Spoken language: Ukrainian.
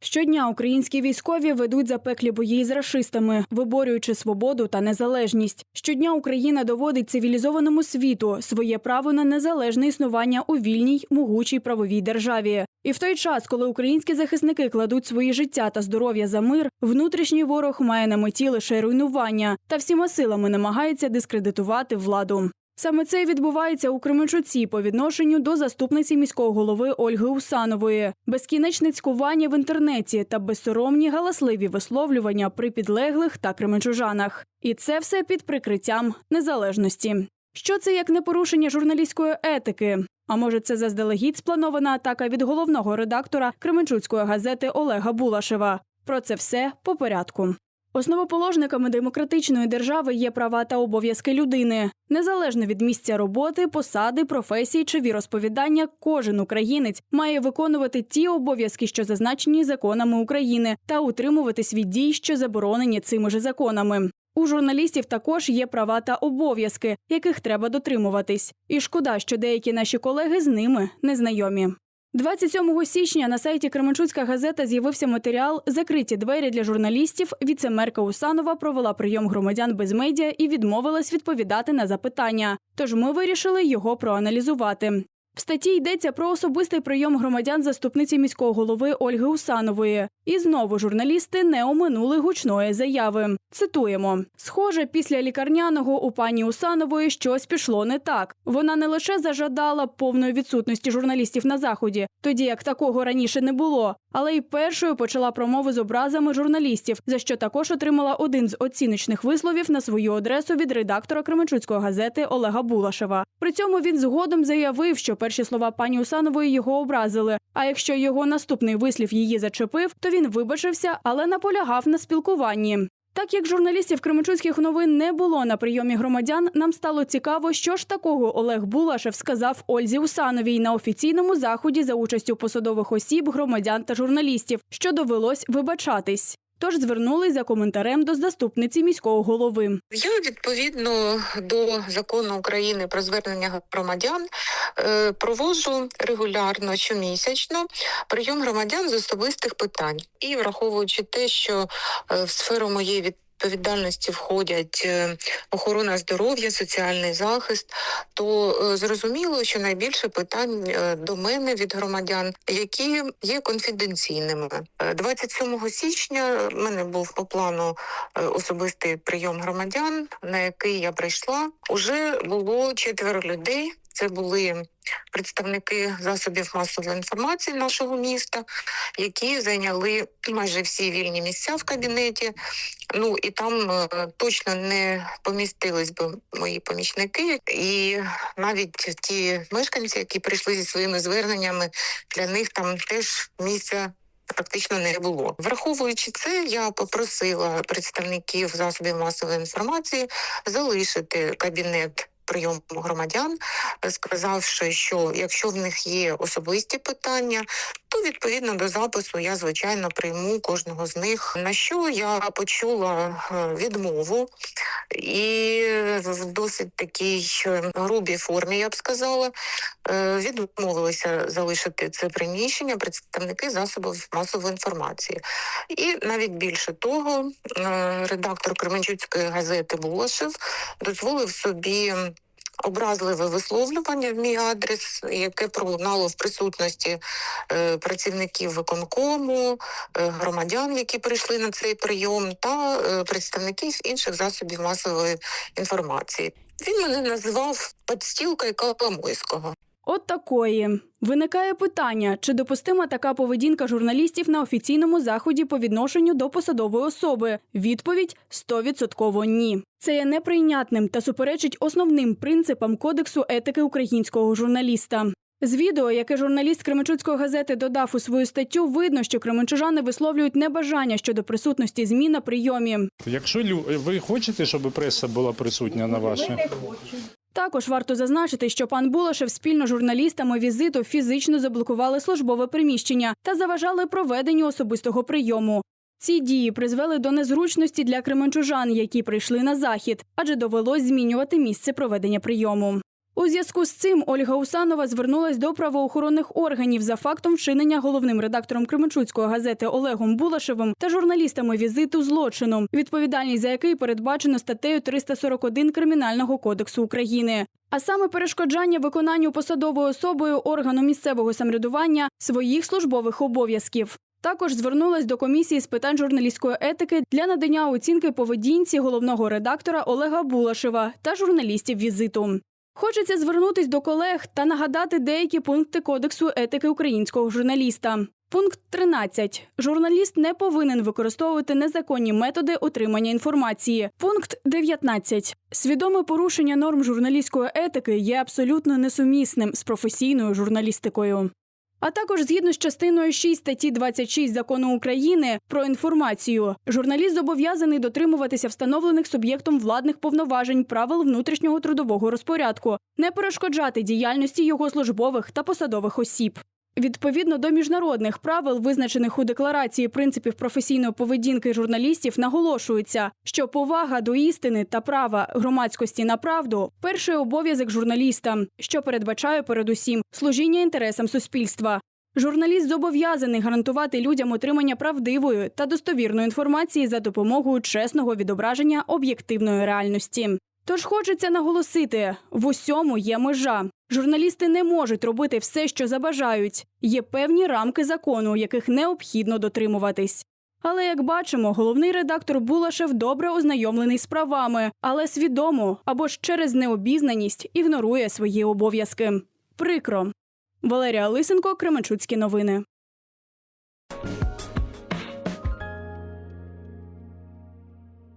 Щодня українські військові ведуть запеклі бої з рашистами, виборюючи свободу та незалежність. Щодня Україна доводить цивілізованому світу своє право на незалежне існування у вільній, могучій правовій державі. І в той час, коли українські захисники кладуть свої життя та здоров'я за мир, внутрішній ворог має на меті лише руйнування та всіма силами намагається дискредитувати владу. Саме це відбувається у Кременчуці по відношенню до заступниці міського голови Ольги Усанової, безкінечне цькування в інтернеті та безсоромні галасливі висловлювання при підлеглих та кременчужанах. І це все під прикриттям незалежності. Що це як не порушення журналістської етики? А може, це заздалегідь спланована атака від головного редактора Кременчуцької газети Олега Булашева? Про це все по порядку. Основоположниками демократичної держави є права та обов'язки людини. Незалежно від місця роботи, посади, професії чи віросповідання, кожен українець має виконувати ті обов'язки, що зазначені законами України, та утримуватись від дій, що заборонені цими ж законами. У журналістів також є права та обов'язки, яких треба дотримуватись. І шкода, що деякі наші колеги з ними не знайомі. 27 січня на сайті Кременчуцька газета з'явився матеріал Закриті двері для журналістів. Віцемерка Усанова провела прийом громадян без медіа і відмовилась відповідати на запитання. Тож ми вирішили його проаналізувати. В статті йдеться про особистий прийом громадян заступниці міського голови Ольги Усанової. І знову журналісти не оминули гучної заяви. Цитуємо: схоже, після лікарняного у пані Усанової щось пішло не так. Вона не лише зажадала повної відсутності журналістів на заході, тоді як такого раніше не було, але й першою почала промову з образами журналістів, за що також отримала один з оціночних висловів на свою адресу від редактора Кременчуцької газети Олега Булашева. При цьому він згодом заявив, що перші слова пані Усанової його образили. А якщо його наступний вислів її зачепив, то він вибачився, але наполягав на спілкуванні. Так як журналістів Кременчуцьких новин не було на прийомі громадян, нам стало цікаво, що ж такого Олег Булашев сказав Ользі Усановій на офіційному заході за участю посадових осіб, громадян та журналістів, що довелось вибачатись. Тож звернулись за коментарем до заступниці міського голови. Я відповідно до закону України про звернення громадян провожу проводжу регулярно щомісячно прийом громадян з особистих питань. І враховуючи те, що е, в сферу моєї від Відповідальності входять е, охорона здоров'я, соціальний захист, то е, зрозуміло, що найбільше питань е, до мене від громадян, які є конфіденційними. Е, 27 січня в мене був по плану особистий прийом громадян, на який я прийшла. Уже було четверо людей. Це були представники засобів масової інформації нашого міста, які зайняли майже всі вільні місця в кабінеті. Ну і там е, точно не помістились би мої помічники, і навіть ті мешканці, які прийшли зі своїми зверненнями, для них там теж місця практично не було. Враховуючи це, я попросила представників засобів масової інформації залишити кабінет. Прийому громадян, сказавши, що якщо в них є особисті питання, то відповідно до запису я звичайно прийму кожного з них. На що я почула е, відмову, і в досить такій е, грубій формі, я б сказала, е, відмовилися залишити це приміщення представники засобів масової інформації. І навіть більше того, редактор Кременчуцької газети Булашев дозволив собі. Образливе висловлювання в мій адрес, яке пролунало в присутності е, працівників виконкому, е, громадян, які прийшли на цей прийом, та е, представників інших засобів масової інформації. Він мене називав подстілкою Коломойського. От такої виникає питання, чи допустима така поведінка журналістів на офіційному заході по відношенню до посадової особи. Відповідь 100% ні. Це є неприйнятним та суперечить основним принципам кодексу етики українського журналіста. З відео, яке журналіст Кременчуцької газети додав у свою статтю, видно, що кременчужани висловлюють небажання щодо присутності ЗМІ на прийомі. Якщо лю- ви хочете, щоб преса була присутня на вашій? Також варто зазначити, що пан Булашев спільно з журналістами візиту фізично заблокували службове приміщення та заважали проведенню особистого прийому. Ці дії призвели до незручності для кременчужан, які прийшли на захід, адже довелось змінювати місце проведення прийому. У зв'язку з цим Ольга Усанова звернулась до правоохоронних органів за фактом вчинення головним редактором Кременчуцької газети Олегом Булашевим та журналістами візиту злочину, відповідальність за який передбачено статтею 341 Кримінального кодексу України. А саме перешкоджання виконанню посадовою особою органу місцевого самоврядування своїх службових обов'язків. Також звернулась до комісії з питань журналістської етики для надання оцінки поведінці головного редактора Олега Булашева та журналістів візиту. Хочеться звернутись до колег та нагадати деякі пункти кодексу етики українського журналіста. Пункт 13. Журналіст не повинен використовувати незаконні методи отримання інформації. Пункт 19. Свідоме порушення норм журналістської етики є абсолютно несумісним з професійною журналістикою. А також згідно з частиною 6 статті 26 закону України про інформацію, журналіст зобов'язаний дотримуватися встановлених суб'єктом владних повноважень правил внутрішнього трудового розпорядку, не перешкоджати діяльності його службових та посадових осіб. Відповідно до міжнародних правил, визначених у декларації принципів професійної поведінки журналістів, наголошується, що повага до істини та права громадськості на правду перший обов'язок журналіста, що передбачає передусім служіння інтересам суспільства. Журналіст зобов'язаний гарантувати людям отримання правдивої та достовірної інформації за допомогою чесного відображення об'єктивної реальності. Тож хочеться наголосити: в усьому є межа. Журналісти не можуть робити все, що забажають. Є певні рамки закону, яких необхідно дотримуватись. Але як бачимо, головний редактор Булашев добре ознайомлений з правами, але свідомо або ж через необізнаність ігнорує свої обов'язки. Прикро. Валерія Лисенко, Кременчуцькі новини.